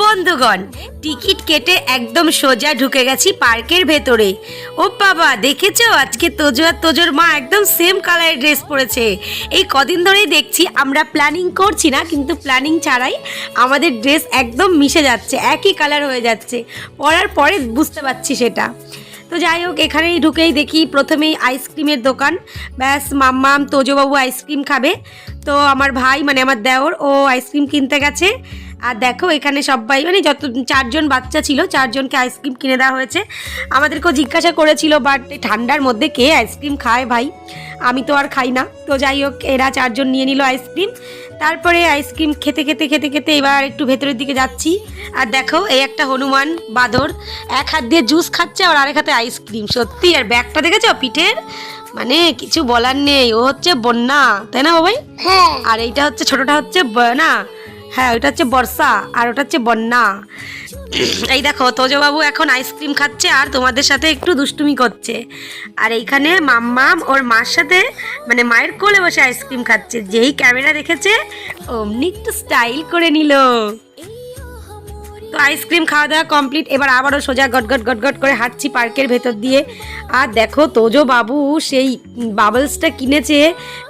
বন্ধুগণ, টিকিট কেটে একদম সোজা ঢুকে গেছি পার্কের ভেতরে। ও বাবা, দেখেছ? আজকে তোজো আর তোজোর মা একদম সেম কালারের ড্রেস পরেছে। এই কদিন ধরেই দেখছি আমরা প্ল্যানিং করছি না, কিন্তু প্ল্যানিং ছাড়াই আমাদের ড্রেস একদম মিশে যাচ্ছে, একই কালার হয়ে যাচ্ছে। পরার পরে বুঝতে পারছি সেটা। তো যাই হোক, এখানেই ঢুকেই দেখি, প্রথমেই আইসক্রিমের দোকান। ব্যাস, মাম্মাম, তোজোবাবু আইসক্রিম খাবে। তো আমার ভাই মানে আমার দেওর, ও আইসক্রিম কিনতে গেছে। আর দেখো এখানে সবাই মানে যত চারজন বাচ্চা ছিল চারজনকে আইসক্রিম কিনে দেওয়া হয়েছে। আমাদেরকেও জিজ্ঞাসা করেছিল বাট ঠান্ডার মধ্যে কে আইসক্রিম খায় ভাই? আমি তো আর খাই না। তো যাই হোক এরা চারজন নিয়ে নিল আইসক্রিম তারপরে আইসক্রিম খেতে খেতে খেতে খেতে এবার একটু ভেতরের দিকে যাচ্ছি। আর দেখো এই একটা হনুমান বাদর এক হাত দিয়ে জুস খাচ্ছে আর আরেক হাতে আইসক্রিম সত্যি আর ব্যাগটা দেখেছ? পিঠের? মানে কিছু বলার নেই ও হচ্ছে বন্যা তাই না বাবাই? হ্যাঁ। আর এইটা হচ্ছে ছোটটা হচ্ছে না হ্যাঁ ওটা হচ্ছে বর্ষা আর ওটা হচ্ছে বন্যা। এই দেখো, তোজবাবু এখন আইসক্রিম খাচ্ছে আর তোমাদের সাথে একটু দুষ্টুমি করছে। আর এইখানে মাম্মাম ওর মার সাথে মানে মায়ের কোলে বসে আইসক্রিম খাচ্ছে। যেই ক্যামেরা দেখেছে, অমনি একটু স্টাইল করে নিল। তো আইসক্রিম খাওয়া দাওয়া কমপ্লিট। এবার আবারও সোজা গটগট গটগট করে হাঁটছি পার্কের ভেতর দিয়ে। আর দেখো তোজো বাবু সেই বাবলসটা কিনেছে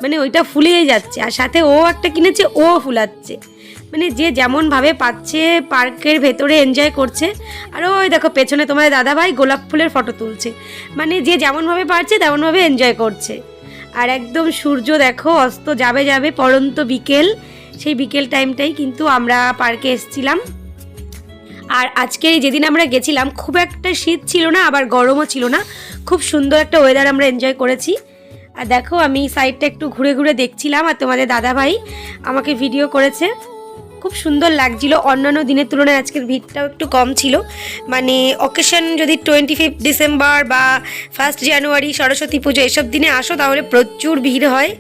মানে ওইটা ফুলিয়ে যাচ্ছে। আর সাথে ও একটা কিনেছে, ও ফুলাচ্ছে। মানে যে যেমনভাবে পাচ্ছে পার্কের ভেতরে এনজয় করছে। আর ওই দেখো, পেছনে তোমার দাদাভাই গোলাপ ফুলের ফটো তুলছে। মানে যে যেমনভাবে পারছে, তেমনভাবে এনজয় করছে। আর একদম সূর্য দেখো, অস্ত যাবে যাবে পরন্ত বিকেল। সেই বিকেল টাইমটাই কিন্তু আমরা পার্কে এসছিলাম। আর আজকে যেদিন আমরা গেছিলাম, খুব একটা শীত ছিল না, আবার গরমও ছিল না। খুব সুন্দর একটা ওয়েদার আমরা এনজয় করেছি। আর দেখো, আমি সাইডটা একটু ঘুরে ঘুরে দেখছিলাম, আর তোমাদের দাদা ভাই আমাকে ভিডিও করেছে। খুব সুন্দর লাগছিল। অন্যান্য দিনের তুলনায় আজকের ভিড়টাও একটু কম ছিল। মানে অকেশন যদি টোয়েন্টি ফিফথ ডিসেম্বর বা ফার্স্ট জানুয়ারি সরস্বতী পুজো এসব দিনে আসো তাহলে প্রচুর ভিড় হয়।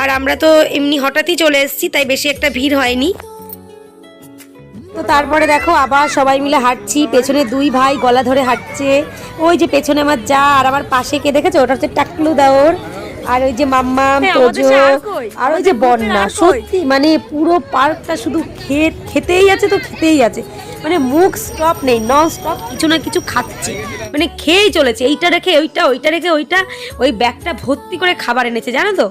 আর আমরা তো এমনি হঠাৎই চলে এসেছি, তাই বেশি একটা ভিড় হয়নি। তো তারপরে দেখো আবার সবাই মিলে হাঁটছি, পেছনে দুই ভাই গলা ধরে হাঁটছে। ওই যে পেছনে আমার যা আর আমার পাশে কে দেখেছ? ওটা হচ্ছে টাকলু দাওর। আর ওই যে মাম্মাম তোজো আর ওই যে বন্যা। সত্যি মানে পুরো পার্কটা শুধু খেত খেতেই আছে তো খেতেই আছে। মানে মুখ স্টপ নেই নন স্টপ কিছু না কিছু খাচ্ছে। মানে খেয়েই চলেছে, এইটা রেখে ওইটা ওইটা রেখে ওইটা, ওই ব্যাগটা ভর্তি করে খাবার এনেছে, জানো তো?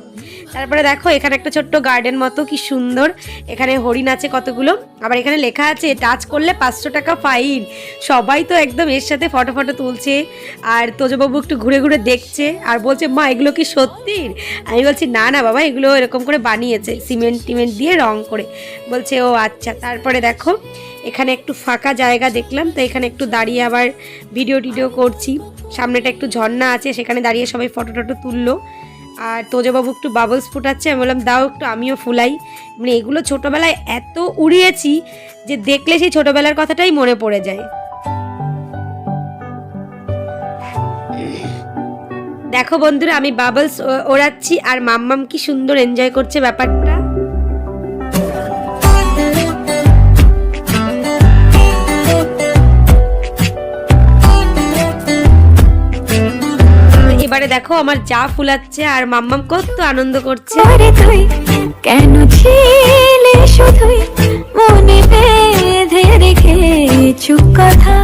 তারপরে দেখো, এখানে একটা ছোট্ট গার্ডেন মতো, কি সুন্দর। এখানে হরিণ আছে কতগুলো। আবার এখানে লেখা আছে টাচ করলে পাঁচশো টাকা ফাইন সবাই তো একদম এর সাথে ফটো ফটো তুলছে, আর তোজবাবু একটু ঘুরে ঘুরে দেখছে, আর বলছে, মা, এগুলো কি সত্যির আমি বলছি, না না বাবা, এগুলো এরকম করে বানিয়েছে, সিমেন্ট টিমেন্ট দিয়ে রং করে। বলছে, ও আচ্ছা। তারপরে দেখো এখানে একটু ফাঁকা জায়গা দেখলাম, তো এখানে একটু দাঁড়িয়ে আবার ভিডিও টিডিও করছি। সামনেটা একটু ঝর্ণা আছে, সেখানে দাঁড়িয়ে সবাই ফটো টটো তুললো। আর তোজবাবু একটু বাবলস ফুটাচ্ছে, আমি বললাম, দাও একটু, আমিও ফুলাই। মানে এগুলো ছোটোবেলায় এত উড়িয়েছি যে দেখলে সেই ছোটোবেলার কথাটাই মনে পড়ে যায়। দেখো বন্ধুরা, আমি বাবলস ওড়াচ্ছি, আর মাম্মাম কি সুন্দর এনজয় করছে ব্যাপারটা। দেখো আমার যা ফুলাচ্ছে আর মাম্মাম কত আনন্দ করছে। কেন ছিলে শুধুই মনে বেঁধে রেখে চুপ কথা?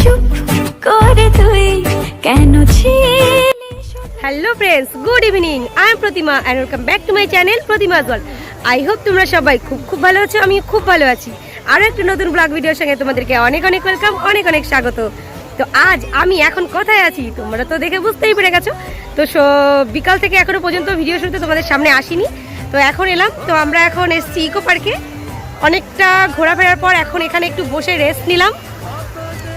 চুপ করে তুই কেন ছিলে hello friends good evening I am Pratima and welcome back to my channel Pratima জল আই হোপ তোমরা সবাই খুব খুব ভালো আছো আমি খুব ভালো আছি। আরও একটা নতুন ব্লগ ভিডিওর সঙ্গে তোমাদেরকে অনেক অনেক ওয়েলকাম অনেক অনেক স্বাগত। তো আজ আমি এখন কোথায় আছি, তোমরা তো দেখে বুঝতেই পেরে গেছো। তো বিকাল থেকে এখনও পর্যন্ত ভিডিও শুনতে তোমাদের সামনে আসিনি। তো এখন এলাম, তো আমরা এখন এসছি ইকো পার্কে। অনেকটা ঘোরাফেরার পর এখন এখানে একটু বসে রেস্ট নিলাম।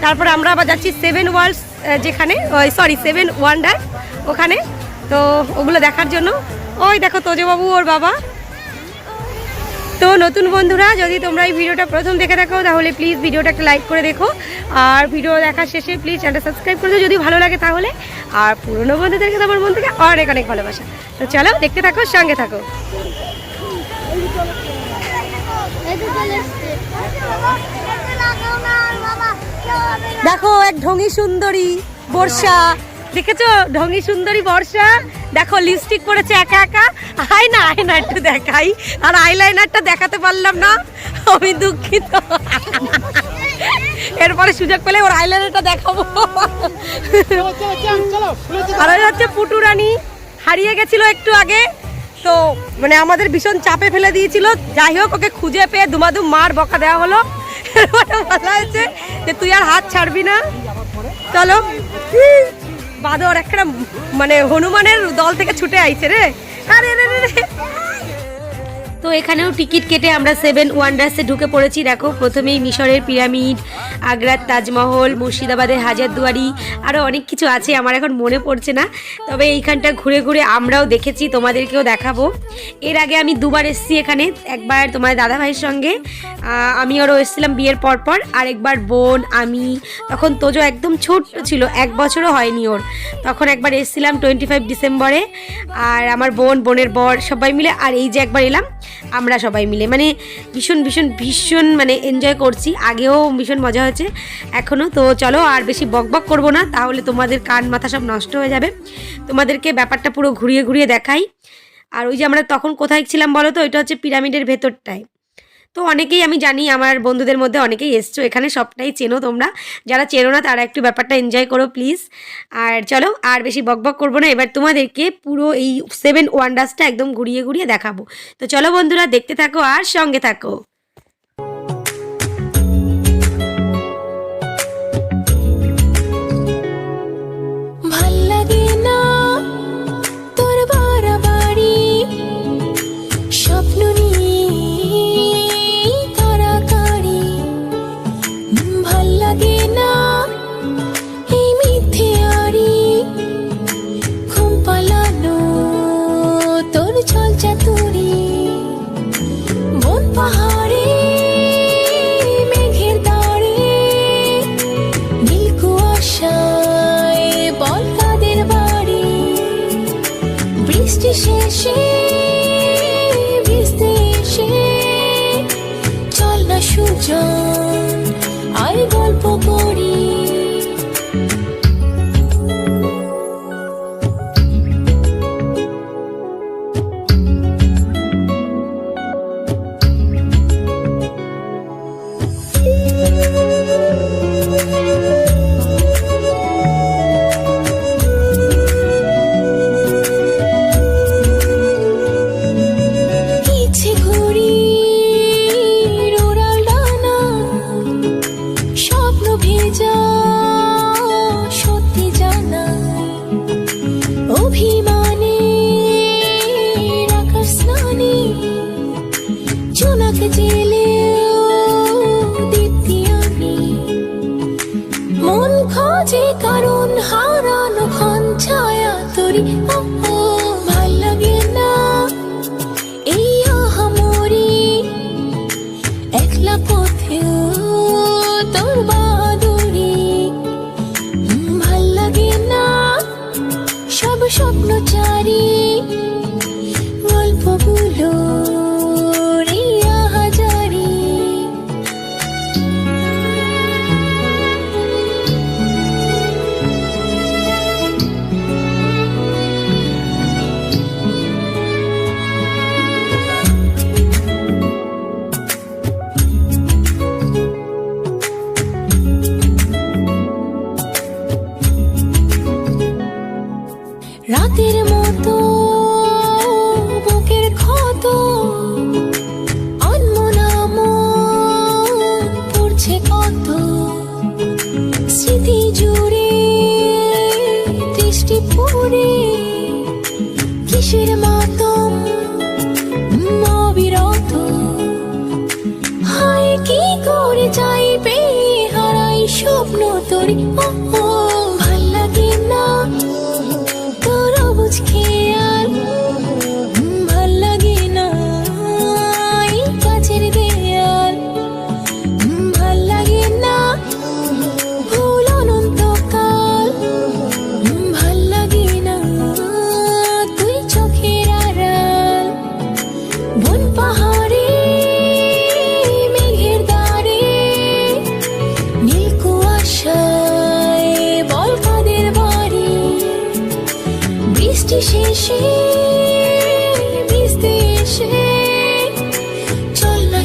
তারপর আমরা আবার যাচ্ছি সেভেন ওয়ার্ল্ডস যেখানে, ওই সরি সেভেন ওয়ান্ডার ওখানে। তো ওগুলো দেখার জন্য, ওই দেখো তোজবাবু ওর বাবা। তো নতুন বন্ধুরা, যদি তোমরা এই ভিডিওটা প্রথম দেখে থাকো, তাহলে প্লিজ ভিডিওটা একটা লাইক করে দেখো। আর ভিডিও দেখার শেষে প্লিজ চ্যানেলটা সাবস্ক্রাইব করে দিও যদি ভালো লাগে তাহলে। আর পুরনো বন্ধুদেরকে তোমার বন্ধুকে অনেক অনেক ভালোবাসা। তো চলো দেখতে থাকো, সঙ্গে থাকো। দেখো, এক ঢঙ্গি সুন্দরী, বর্ষা। দেখেছ? ঢঙ্গি সুন্দরী বর্ষা। দেখো লিপস্টিক পরেছে একা একা। আয় না একটু দেখাই। আর আইলাইনারটা দেখাতে পারলাম না। আমি দুঃখিত। এরপরে সুযোগ পেলে ওর আইলাইনারটা দেখাবো। আর হচ্ছে পুটুরানি হারিয়ে গেছিল একটু আগে। তো মানে আমাদের ভীষণ চাপে ফেলে দিয়েছিল। যাই হোক, ওকে খুঁজে পেয়ে দুমাদুম মার বকা দেওয়া হলো। বলা হয়েছে যে, তুই আর হাত ছাড়বি না। চলো। বাদর একটা মানে হনুমানের দল থেকে ছুটে আইছে রে আরে রে রে। তো এখানেও টিকিট কেটে আমরা সেভেন ওয়ান্ডার্সে ঢুকে পড়েছি। দেখো, প্রথমেই মিশরের পিরামিড, আগ্রার তাজমহল, মুর্শিদাবাদের হাজারদুয়ারি আরও অনেক কিছু আছে, আমার এখন মনে পড়ছে না। তবে এইখানটা ঘুরে ঘুরে আমরাও দেখেছি, তোমাদেরকেও দেখাবো। এর আগে আমি দুবার এসেছি এখানে, একবার তোমার দাদা ভাইয়ের সঙ্গে আমি ওরও এসেছিলাম বিয়ের পর পর আরেকবার বোন, আমি, তখন তোজো একদম ছোট্ট ছিল, এক বছরও হয়নি ওর। তখন একবার এসেছিলাম টোয়েন্টি ফাইভ ডিসেম্বরে, আর আমার বোন, বোনের বর সবাই মিলে, আর এই যে একবার এলাম আমরা সবাই মিলে। মানে ভীষণ ভীষণ ভীষণ মানে এনজয় করছি। আগেও ভীষণ মজা হয়েছে এখনও তো চলো আর বেশি বকবক করব না, তাহলে তোমাদের কান মাথা সব নষ্ট হয়ে যাবে। তোমাদেরকে ব্যাপারটা পুরো ঘুরিয়ে ঘুরিয়ে দেখাই। আর ওই যে আমরা তখন কোথায় ছিলাম বলো তো, ওইটা হচ্ছে পিরামিডের ভেতরটায়। তো অনেকেই আমি জানি, আমার বন্ধুদের মধ্যে অনেকেই এসছো, এখানে সবটাই চেনো তোমরা। যারা চেনো না, তারা একটু ব্যাপারটা এনজয় করো প্লিজ আর চলো, আর বেশি বকবক করব না, এবার তোমাদেরকে পুরো এই সেভেন ওয়ান্ডার্সটা একদম ঘুরিয়ে ঘুরিয়ে দেখাবো। তো চলো বন্ধুরা, দেখতে থাকো আর সঙ্গে থাকো। স্মৃতি জুড়ে দৃষ্টি পুরে কিসের মা আসি ভিজতে এসে চল না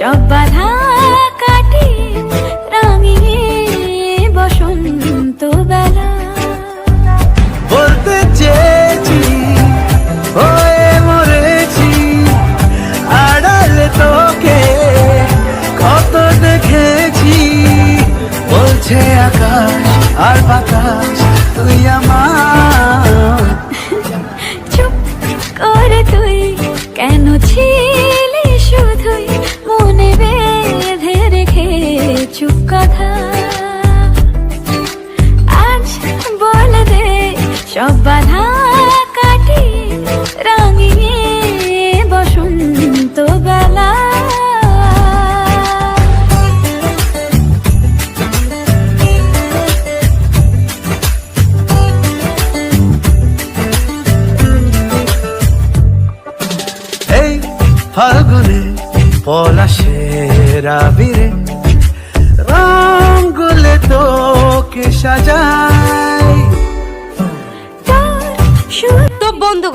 সব বাধা পলাশের আবিরে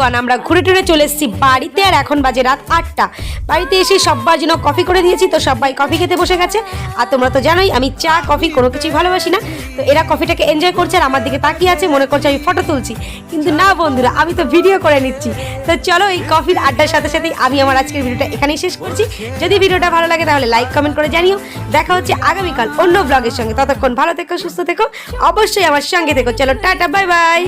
বন্ধুগণ আমরা ঘুরে টুরে চলে এসেছি বাড়িতে আর এখন বাজে রাত আটটা। বাড়িতে এসে সবার জন্য কফি করে দিয়েছি, তো সবাই কফি খেতে বসে গেছে। আর তোমরা তো জানোই, আমি চা, কফি কোনো কিছুই ভালোবাসি না। তো এরা কফিটাকে এনজয় করছে আর আমার দিকে তাকিয়ে আছে, মনে করছে আমি ফটো তুলছি। কিন্তু না বন্ধুরা, আমি তো ভিডিও করে নিচ্ছি। তো চলো এই কফির আড্ডার সাথে সাথেই আমি আমার আজকের ভিডিওটা এখানেই শেষ করছি। যদি ভিডিওটা ভালো লাগে তাহলে লাইক কমেন্ট করে জানিও। দেখা হচ্ছে আগামীকাল অন্য ব্লগের সঙ্গে। ততক্ষণ ভালো থেকো, সুস্থ থেকো। অবশ্যই আমার সঙ্গে থেকো। চলো টাটা বাই বাই